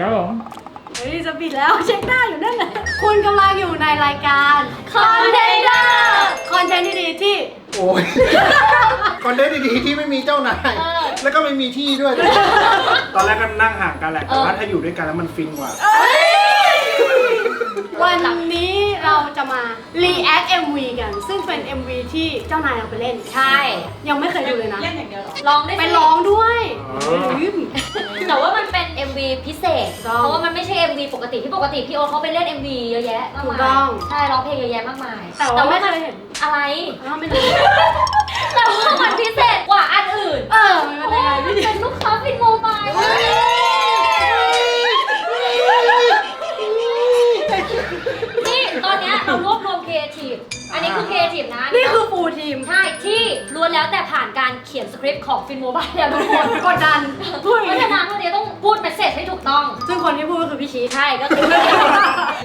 ครับผมเฮ้ยจะปิดแล้วเช็คหน้าอยู่นั่นแหละคุณกำลังอยู่ในรายการคอนเทนเนอร์คอนเทนต์ที่ดีที่ โอ้ยคอนเทนต์ดีๆที่ไม่มีเจ้านาย เออ แล้วก็ไม่มีที่ด้วย ตอนแรกก็นั่งห่างกันแหละ แต่ว่าถ้าอยู่ด้วยกันแล้วมันฟินกว่า วันนี้เราจะมา react MV กัน ซึ่งเป็น MV ที่เจ้านายเราไปเล่น ใช่ ยังไม่เคยดูเลยนะ เล่นอย่างเดียวเหรอลองได้ไปสิร้องด้วยอ๋อลืม แต่ว่ามันเป็น MV พิเศษ ถูกต้องเพราะว่ามันไม่ใช่ MV ปกติที่ปกติพี่โอ๊ตเขาไปเล่น MV เยอะแยะมากถูมากต้องยใช่ร้องเพลงเยอะแยะมากมายแต่ว่าไม่เคยเห็นอะไร อ้าวไม่รู้แต่ว่ามันพิเศษกว่าอันอื่นเออมันเพเป็นราะยังไงว่ามันพี่เป็นลูกค้าฟินโมบาย รารวบรวมครีเอทีฟอันนี้คือครีเอทีฟนะนี่คือฟูลทีม ใช่ที่ล้วนแล้วแต่ผ่านการเขียนสคริปต์ของฟินโมบายแล้วทุกคนกดดันพูดอเพย่างราะนี้ฉะนั้นวันนี้ต้องพูดเมสเซจให้ถูกต้อง ซึ่งคนที่พูดก็คือพี่ชีใช่ก็คือ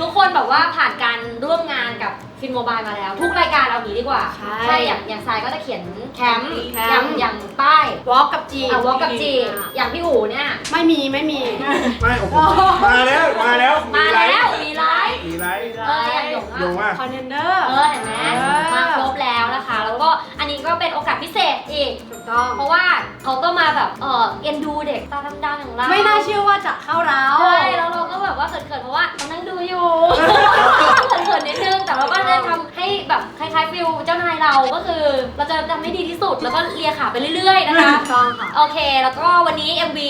ทุกคนแบบว่าผ่านการร่วมงานกับ ฟินโมบายมาแล้ว ทุกรายการเอางี้ดีกว่าใช่อย่างอย่างทรายก็จะเขียนแคมป์แคอย่างมป์ อย่างป้ายวอล์กกับจีอะวอลกับจีอย่างพี่อู๋เนี่ย ไม่มีไม่มี ไม่โอ้โหมาแล้วมาแล้วมาไลแล้วฟ์มีไลฟ์ มีไลฟ์เอออย่างหยงโยงอะว่า คอนเทนเนอร์เออเห็นไหมเออมาครบแล้วนะคะ แล้วก็อันนี้ก็เป็นโอกาสพิเศษอีก ถูกต้อง เพราะว่าเขาก็มาแบบเออเอ็นดูเด็กตาดำๆอย่างเราไม่น่าเชื่อว่าจะเข้าเรา ใช่แล้วเราก็แบบว่าเขินๆเพราะว่าเรานั่งดูอยู่เขินๆนิดนึง แต่เราก็จะทำให้แบบคล้ายๆฟิลเจ้านายเราก็คือ เราจะทำให้ดีที่สุดแล้วก็เลียขาไปเรื่อยๆนะคะถูกต้องค่ะ โอเค แล้วก็วันนี้ MV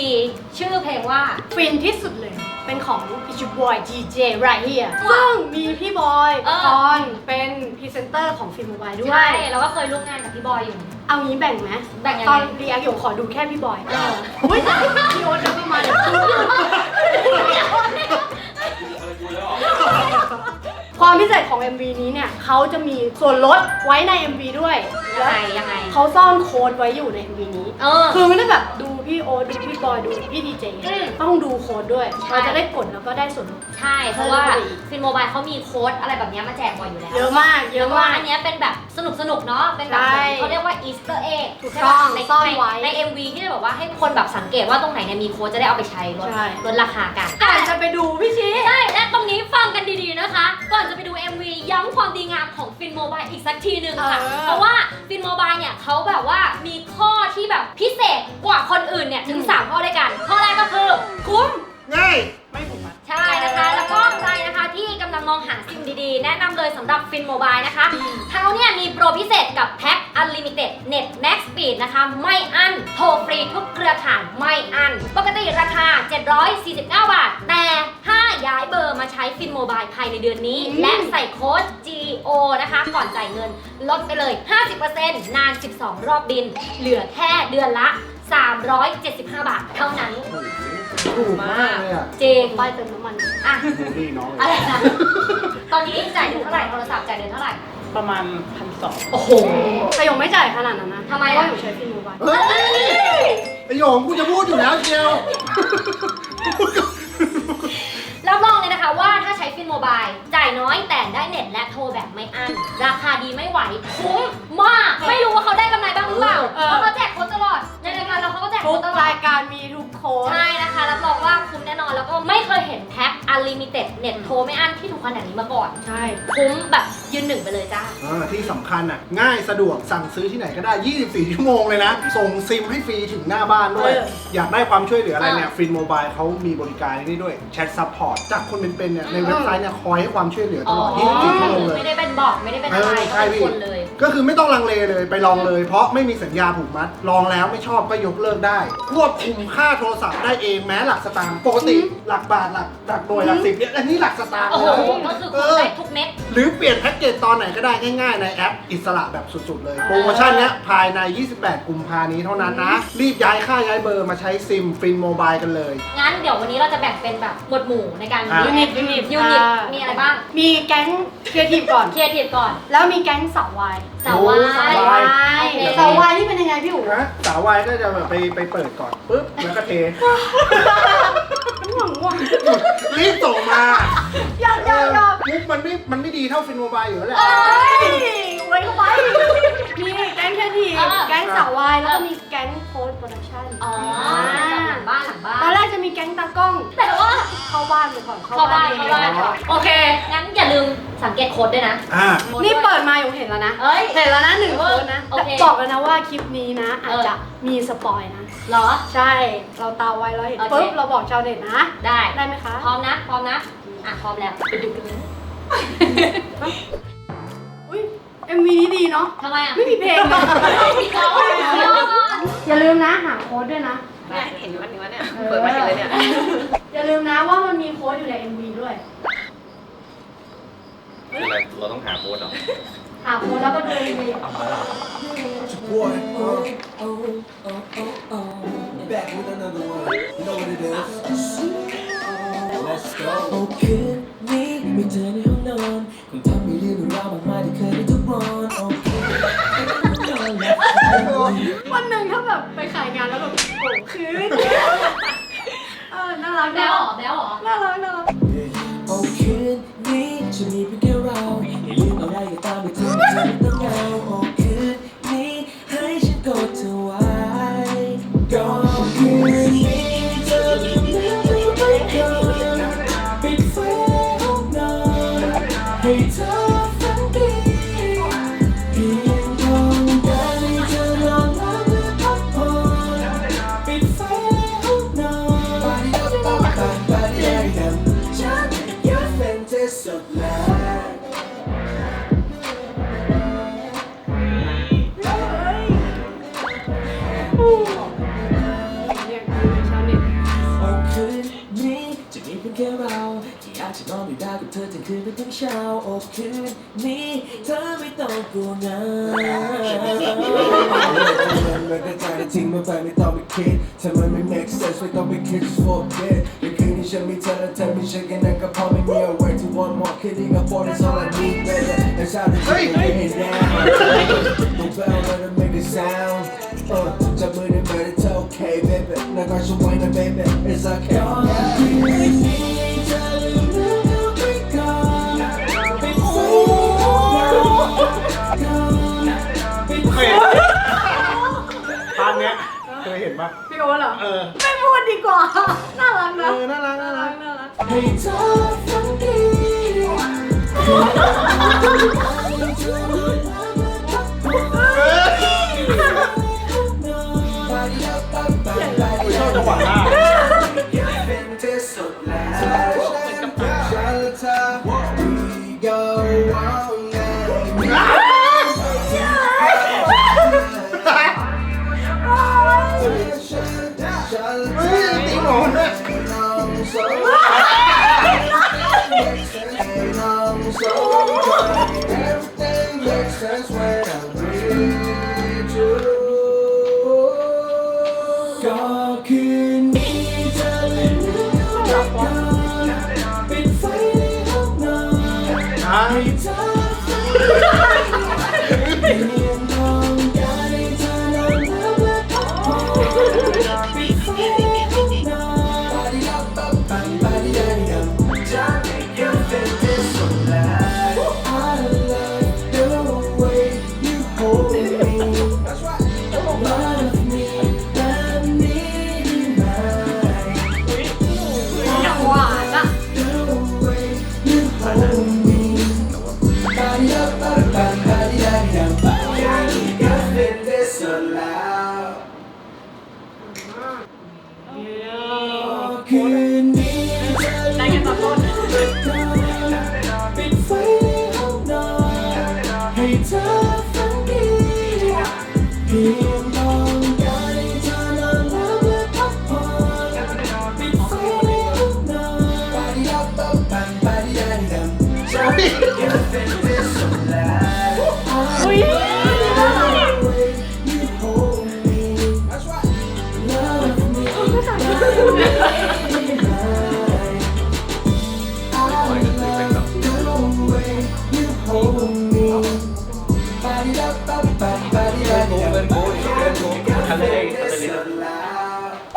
ชื่อเพลงว่า ฟินที่สุดเลย เป็นของพี่ชูบอย DJ right here ซึ่งมีพี่บอยเออ ตอนเป็นพรีเซนเตอร์ของฟิล์มโมบายด้วใช่ยเราก็เคยร่วมงานกับพี่บอยอยู่ เอางี้แบ่งไหมแบ่งยังตไงอนรีแอคอยู่ขอดูแค่พี่บอยเออ อุ้ยพี่โอ๊ตจะเข้ามาเนี่ย ความพิเศษของ MV นี้เนี่ยเขาจะมีส่วนลดไว้ใน MV ด้วยยังไงยังไง เขาซ่อนโค้ดไว้อยู่ใน MV นี้ เออ คือไม่ได้แบบดู พี่โอ๊ตดูพี่บอยดูพี่ดีเจอืมต้องดูโค้ดด้วยใช่ เราจะได้กดแล้วก็ได้ส่วนลด ใช่ เพราะว่าเออฟินโมบายเขามีโค้ดอะไรแบบเนี้ยมาแจกบ่อยอยู่แล้ว เยอะมากเยอะแล้วก็มาก อันเนี้ยเป็นแบบสนุกสนุกๆเนาะ เป็นแบบใช่เขาเรียกว่าอีสเตอร์เอ็กถูกต้องในซ่อนในไว้ใน MV ที่จะแบบว่าให้คนแบบสังเกตว่าตรงไหนเนี่ยมีโค้ดจะได้เอาไปใช้ลดใช่ ลดราคากันก่อนจะไปดูพี่ชี้ ใช่และตรงนี้ฟังกันดีๆนะคะ ก่อนจะไปดู MV ย้ำความดีงามของฟินโมบายอีกสักทีหนึ่งค่ะ เออ เพราะว่าฟินโมบายเนี่ยเขาแบบว่ามีข้อที่แบบพิเศษกว่าคนอื่นเนี่ยถึง 3 ข้อด้วยกัน ข้อแรกก็คือ คุ้ม ง่ายใช่นะคะ แล้วก็ใครนะคะที่กำลังมองหาซิมดีๆ แนะนำเลยสำหรับฟินโมบายนะคะเขาเนี่ยมีโปรพิเศษกับแพ็ค Unlimited Net Max Speed นะคะ ไม่อั้น โทรฟรีทุกเครือข่ายไม่อั้น ปกติราคา 749 บาท แต่ถ้าย้ายเบอร์มาใช้ฟินโมบายภายในเดือนนี้อืมและใส่โค้ด GO นะคะ ก่อนจ่ายเงินลดไปเลย 50%นาน 12 รอบบิน เหลือแค่เดือนละ 375 บาท เท่านั้น ถูกมากเลยอะจริงป้ายเติมน้ำมัน อะดูดีน้องเลอะไรยนะ ตอนนี้จ่ายเดือนเท่าไหร่ โทรศัพท์จ่ายเดือนเท่าไหร่ ประมาณพันสองโอ้โห แต่ยังไม่จ่ายขนาดนั้นนะทำไมเพราะอะว่าอยู่ใช้ฟิล์มโมบายเฮ้ยไอโยงกูจะพูดอยู่แล้วเชียวรับ ฟินโมบายจ่ายน้อยแต่ได้เน็ตและโทรแบบไม่อั้น ราคาดีไม่ไหว คุ้มมาก ไม่รู้ว่าเขาได้กำไรบ้างหรือเปล่าเออเพราะเขาแจกโค้ดตลอด ในรายการเราเขาก็แจกทุโค้กดตลอราดยการมีทุกโค้ด ใช่นะคะรับรองว่าคุ้มแน่นอนแล้วก็ไม่เคยเห็นแพ็ค Unlimited เน็ตโทรไม่อั้นที่ถูกขนาดนี้มาก่อน ใช่ คุ้มแบบยืนหนึ่งไปเลยจ้า อ่าที่สำคัญอะ ง่ายสะดวกสั่งซื้อที่ไหนก็ได้ 24 ชั่วโมงเลยนะ ส่งซิมให้ฟรีถึงหน้าบ้านด้วย เอออยากได้ความช่วยเหลืออะไรเนี่ยเออฟินโมบายเขามีบริการนี่ด้วยแชทซัพพอร์ตจากคนเป็นๆเนี่ยในเว็บไซต์เนี่ยคอยให้ความช่วยเหลือตลอด24ชั่วโมงเลย ไม่ได้เป็นบอกไม่ได้เป็นอะไรเออใช่ก็เป็นพี่ คนเลย ก็คือไม่ต้องลังเลเลยไปลองเลย เพราะไม่มีสัญญาผูกมัด ลองแล้วไม่ชอบก็ยกเลิกได้ ควบคุมค่าโทรศัพท์ได้เองแม้หลักสตางค์ปกติหลักบาทหลักหลักหน่วยหลักสิบเนี่ยอันนี้หลักสตางค์โอ้โหนะก็คือเอคุ้มอ ได้ทุกเม็ด หรือเปลี่ยนแพ็กเกจตอนไหนก็ได้ง่ายๆ ในแอปอิสระแบบสุดๆเลย โปรโมชั่นเนี้ยภายใน 28 กุมภานี้เท่านั้นนะ รีบย้ายค่าย้ายเบอร์มาใช้ซิมฟินโมบายกันเลย งั้นเดี๋ยววันนี้เราจะแบ่งเป็นแบบหมวดหมู่ในการอะ ยูนิตยูนิตยูนิตมีอะไรบ้างมีแก๊งครีเอทีฟก่อน เคลียร์ทีก่อน แล้วมีแก๊งสาววายสาววาโอ้สาวยวายโอเคสาววายนี่เป็นยังไงพี่อู๋นะสาววายก็จะแบบไปไปเปิดก่อนปุ๊บแล้วก็เทง่วงง่วงรีบส่งมาอยากอยากอยากมุกมันไม่มันไม่ดีเท่าฟินโมบายอยู่แล้วแหละ เอ้ยไว้เข้าไปมีแก๊งครีเอทีฟเออแก๊งสาววายแล้วก็มีแก๊งโค้ดโปรดักชั่นอ๋ออ่าแบบเหมือนบ้านหลังบ้าตอนนแรกจะมีแก๊งตากล้อง แต่ว่าเข้าบ้านไปก่อนเข้าบ้านเองเข้าบ้านโอเค งั้นอย่าลืมสังเกตโค้ดด้วยนะ อ่า นี่เปิดมาอยู่เห็นแล้วนะ เอ้ย เห็นแล้วนะหนึ่งโค้ดนะโอเคแต่บอกเลยนะว่าคลิปนี้นะ อาจเออจะมีสปอยนะ เหรอ ใช่ เราตาไวแล้วเห็นโอเค ปุ๊บเราบอกชาวเน็ตนะ ได้ ได้ไหมคะ พร้อมนะ พร้อมนะ อะ พร้อมแล้ว ไปดูกันเลยอุ้ย MV นี้ดีเนาะ ทำไมอะไม่มีเพลงเลยมีก่อนมีก่อนอย่าลืมนะหาโค้ดด้วยนะ เนี่ยเห็นอยู่อันนี้วะเนี่ย เปิดมาเห็นเลยเนี่ย อย่าลืมนะว่ามันมีโค้ดอยู่ใน MV ด้วยอะไรเราต้องหาโค้ดเหรอหาโค้ดแล้วก็ดู MV Boy, uh, back with another one. You know what it is? Let's go. โอเคนี้ไม่เจอในห้องนอนคงทำให้เรื่องราวมากมายที่เคยได้ทุกวันโอเควันหนึ่งถ้าแบบไปขายงานแล้วแบบโอ้ คืนเออน่ารักแบ๊วเหรอแบ๊วเหรอน่ารักน่ารักโอเคนี้จะมีเพียงแค่เราอย่าลืมอะไรก็ตามไปเธอไม่เธอไม่ต้องเหงาโอเคนี้ให้ฉันกอดเธอไว้ก็คืนนี้เธอลืมลืมลืมไปก่อนปิดไฟห้องนอนให้เธอ ธอทั้งคืนไปถึงเช้าโอ้คืนนี้เธอไม่ต้องกลัวเหงามันก็ใจทิ้งมันไปไม่ต้องไปคิดถ้ามันไม่ make sense ไม่ต้องไปคิด just forget ในคืนนี้ฉันมีเธอและเธอมีฉันแค่นั้นก็พอไม่มี a way to one more kidding a for that's all I need baby that's how the dream get down no bell let it make a sound เออจับมือได้ไหมได้เธอโอเค baby นั่งก็ช่วยนะ baby it's okay โอ๊ตเหรอ เออ ไม่พูดดีกว่า น่ารักเอนะอ น่ารัก น่ารัก น่ารัก ให้เธอฝันดี เธอ เล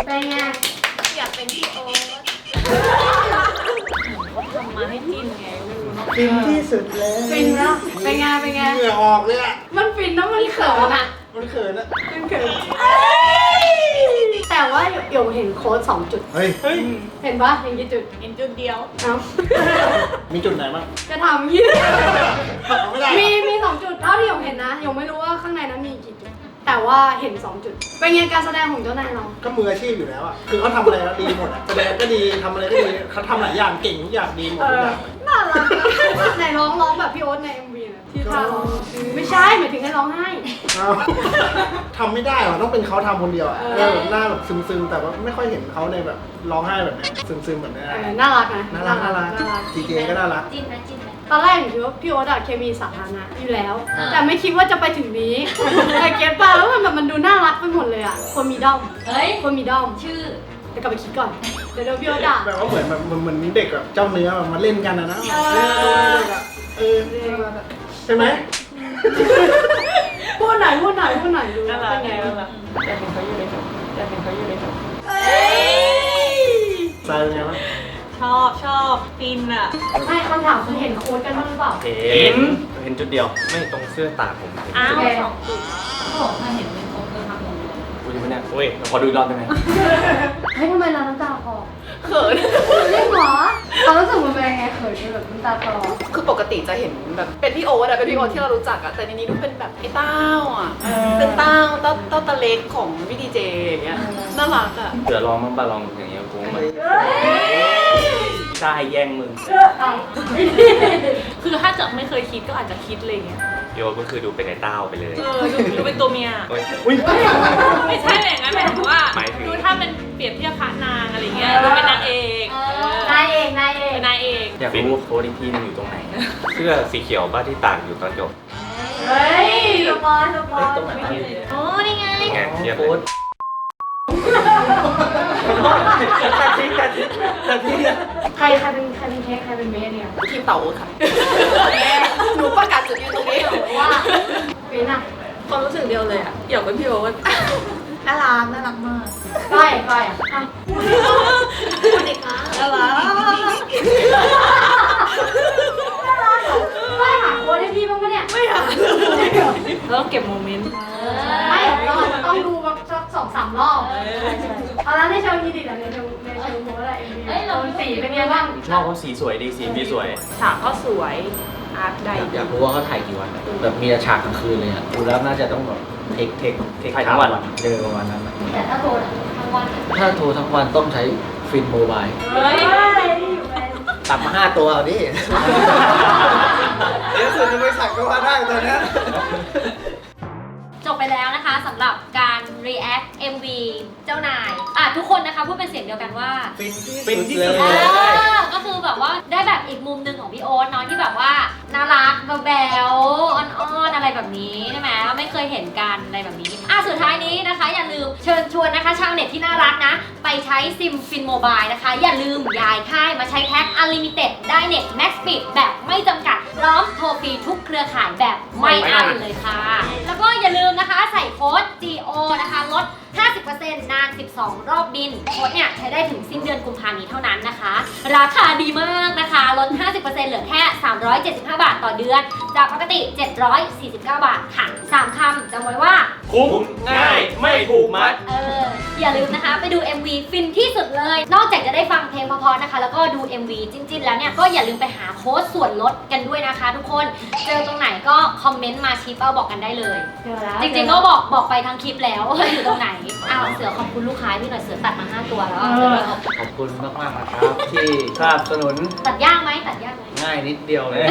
เป็นไงอยากเป็นพี่โอ๊ต ทำมาให้จิ้นไงไม่รู้เนาะฟินที่สุดแล้วฟินนะเป็นไงเป็นไงเหงื่อออกเลยอะมันฟินนะมันเขินอะมันเขินอะมันเขินแต่แต่ว่าเดี๋ยวเห็นโค้ดสองจุด เฮ้ย เห็นปะเห็นกี่จุด เห็นจุดเดียวเอ้ามีจุดไหนบ้าง จะถามยี่ไม่ได้มีมีสองจุดเท่าที่ผมเห็นนะยังไม่รู้ว่าข้างในนั้นมีกี่จุด แต่ว่าเห็นสองจุด เป็นไงการแสดงของเจ้านายเรา ก็มืออาชีพอยู่แล้วอะ คือเขาทำอะไรก็ดีหมดอะแสดงก็ดีทำอะไรก็ดีเขาทำหลายอย่างเก่งทุกอย่างดีหมดทุกอย่าง น่ารักนะไหนร้องร้องแบบพี่โอ๊ตใน MV นะที่ท่าร้องไม่ใช่หมายถึงให้ร้องไห้ เอาทำไม่ได้หรอต้องเป็นเขาทำคนเดียวอะเออเออหน้าแบบซึมๆ แต่ว่าไม่ค่อยเห็นเขาในแบบร้องไห้แบบนี้ซึมๆแบบนี้เออน่ารักนะน่ารักน่ารัก จีเจก็น่ารัก จิ้นนะจิ้นนะ ตอนแรกผมคิดว่าพี่โอ๊ตอะเคมีสาธารณะอยู่แล้ว อ่า แต่ไม่คิดว่าจะไปถึงนี้ แต่เก็ตป่ะแล้วมันแบบมันดูน่ารักไปหมดเลยอะคนมีด้อมเฮ้ย คนมีด้อมชื่อ แต่กลับไปคิดก่อนเดี๋ยวโดนพี่โอ๊ตด่า แบบว่าเหมือนแบบเหมือนเหมือนเด็กแบบเจ้าเนื้อแบบมาเล่นกันนะนะเออเออใช่ไหมพูดหน่อยพูดหน่อยพูดหน่อยดูน่ารักเป็นไงไงน่ารักอยากเห็นเขาอยู่ในจบอยากเห็นเขาอยู่ในจบเอ้ย ทรายเป็นไงบ้าง ชอบชอบฟินอะไม่คำถามคือเห็นโค้ดกันบ้างหรือเปล่า เห็น เห็นจุดเดียว ไม่ตรงเสื้อตากผมเห็นอ้าวโอเคสองจุดอุ้ยเนี่ยโอ้ยขอดูอีกรอบได้ไหมเฮ้ยทำไมเราน้ำตาคลอเขินเรื่องหรอความรู้สึกมันเป็นยังไงเขินจนแบบน้ำตาคลอคือปกติจะเห็นแบบเป็นพี่โอ๊ตอะเป็นพี่โอ๊ตที่เรารู้จักอะแต่ในนี้ดูเป็นแบบไอ้เต้าอะเป็นเต้าเต้าเต้าตะเล็กของพี่ดีเจอย่างเงี้ยน่ารักอะเดี๋ยวลองมั้งป่ะลองอย่างเงี้ยกูมัน ได้แย่งมึง คือถ้าจะไม่เคยคิดก็อาจจะคิดอะไรเงี้ย โยก็คือดูเป็นไอ้เต้าไปเลย เออดูดูเป็นตัวเมีย โอ้ยอุ้ย ไม่ใช่แบบนั้นหมายถึงว่าหมายถึง ดูถ้าเป็นเปรียบเทียบพระนางอะไรเงี้ยดูเป็นนางเอกเออนายเองนายเองเป็นนางเอกอยากรู้ว่าโค้ดอีกทีนึงอยู่ตรงไหน เสื้อสีเขียวบ้าที่ตากอยู่ตอนจบ เฮ้ยสปอยสปอยตรงไหนโอ้นี่ไงไงเทียบเลย ใครใครเป็นใครเป็นเค้กใครเป็นเมสเนี่ยทีมเต๋าค่ะหนูประกาศจุดยืนตรงนี้ว่าเป็นอะความรู้สึกเดียวเลยอะอยากเป็นพี่โอ๊ตน่ารักน่ารักมากก้อยก้อยอะอะสวัสดีค่ะน่ารักก้อยหาโค้ดให้พี่บ้างปะเนี่ยไม่อยากเราต้องเก็บโมเมนต์ไม่เราต้องดูแบบ สักสองสามรอบเอาแล้วในเชิงยีดิตอะในเชิงในเชิงโค้ดอะไรเอ็มวีเอ้ยเราสีเป็นไงบ้างชอบเขาสีสวยดีสีพี่สวย ฉากก็สวยอาร์ตใดอยากรู้ว่าเขาถ่ายกี่วันอะแบบมีแต่ฉากกลางคืนเลยอะดูแล้วน่าจะต้องแบบเทคเทคเทคถ่ายทั้งวัน เจอประมาณนั้นอะแต่ถ้าโทรทั้งวันถ้าโทรทั้งวันต้องใช้ฟินโมบายเฮ้ยตัดมาห้าตัวเอาดิ เดี๋ยวสุดจะไปสั่งก็ว่าได้ตอนเนี้ยจ บไปแล้วนะคะสำหรับการ react MV เจ้านายอะทุกคนนะคะพูดเป็นเสียงเดียวกันว่าฟินที่ฟินที่สุดเออก็คือแบบว่าได้แบบอีกมุมหนึ่งของพี่โอ๊ตเนาะที่แบบว่าน่ารักแบวๆอ่อนๆอะไรแบบนี้ใช่ไหมไม่เคยเห็นกันอะไรแบบนี้อะสุดท้ายนี้นะคะอย่าลืมเชิญชวนนะคะชาวเน็ตที่น่ารักนะ ไปใช้ซิมฟินโมบายนะคะ อย่าลืมย้ายค่ายมาใช้แพ็ค Unlimited ได้เน็ต Max Speed แบบไม่จำกัดพร้อมโทรฟรีทุกเครือข่ายแบบไม่อั้นเลยค่ะ แล้วก็อย่าลืมนะคะใส่โค้ด GO นะคะลด 50%นาน 12 รอบบินโค้ดเนี่ยใช้ได้ถึงสิ้นเดือนกุมภาพันธ์นี้เท่านั้นนะคะ ราคาดีมากนะคะ ลด 50%เหลือแค่ 375 บาทต่อเดือน จากปกติ 749 บาทค่ะ3คำจำไว้ว่า คุ้มง่ายไม่ผูกมัด เออ อย่าลืมนะคะ ไปดู MV ฟินที่สุดเลย นอกจากจะได้ฟังเพลงเพราะๆนะคะ แล้วก็ดู MV จริง ๆ แล้วเนี่ย ก็อย่าลืมไปหาโค้ดส่วนลดกันด้วยนะคะทุกคน เจอตรงไหนก็คอมเมนต์มาชี้เป้าบอกกันได้เลยเจอแล้วจริงๆก็บอกบอกไปทั้งคลิปแล้วว่าอยู่ตรงไหนอ้าวเสือขอบคุณลูกค้าพี่หน่อยเสือตัดมา5ตัวแล้วอะเสือขอบคุณขอบคุณมากมากๆนะครับ ที่สนับสนุนตัดยากไหมตัดยากไหม ง่ายนิดเดียวเลย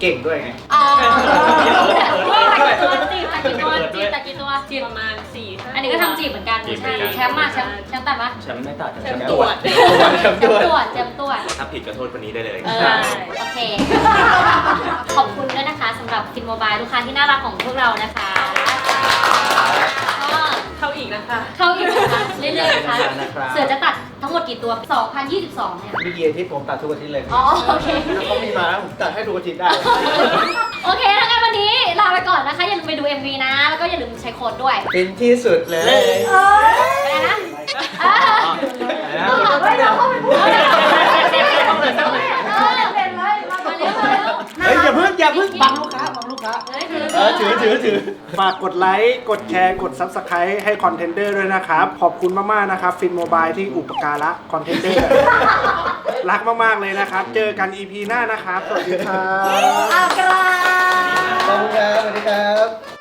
เก่งด้วยไง อ๋อตัดกี่ตัวจีบตัดกี่ตัวจีบตัดกี่ตัวจีบประมาณสี่ห้าอันนี้ก็ทำจีบเหมือนกันจีบเหมืใช่อนกัน แชมป์มาแชมป์แชมป์ตัดปะแชมป์ไม่ตัดแชมป์ตรวจแชมป์ตรวจแชมป์ตรวจแชมป์ตรวจ ถ้าผิดก็โทษคนนี้ได้เลย เออโอเค ขอบคุณด้วยนะคะสำหรับฟินโมบายลูกค้าที่น่ารักของพวกเรานะคะก็ เข้าอีกนะคะ เข้าอีกนะคะเรื่อยๆนะคะนะครับ เสือจะตัดทั้งหมดกี่ตัว 2022 เนี่ย มีกี่อาทิตย์ผมตัดทุกอาทิตย์เลยอ๋อโอเคถ้าเขามีมาแล้วผมตัดให้ดูอาทิตย์ได้ โอเคถ้างั้นวันนี้ลาไปก่อนนะคะ อย่าลืมไปดู MV นะ แล้วก็อย่าลืมใช้โค้ดด้วยฟินที่สุดเลยไปนะอ่าเฮ้ยเราเข้าไปพูดเลยเออเป็นเลยมาเร็วมาเร็วเฮ้ยอย่าเพิ่งอย่าเพิ่งบังลูกค้าบัง ลูกค้าเฮ้ยคือเออถือถือถือถือฝากกดไลค์ กดแชร์ กด Subscribe ให้คอนเทนเดอร์ด้วยนะครับ ขอบคุณมาก ๆ นะครับ ฟินโมบายที่อุปการะคอนเทนเดอร์ รักมาก ๆ เลยนะครับ เจอกัน EP หน้านะครับ สวัสดีครับเอากรา ขอบคุณครับสวัสดีครับ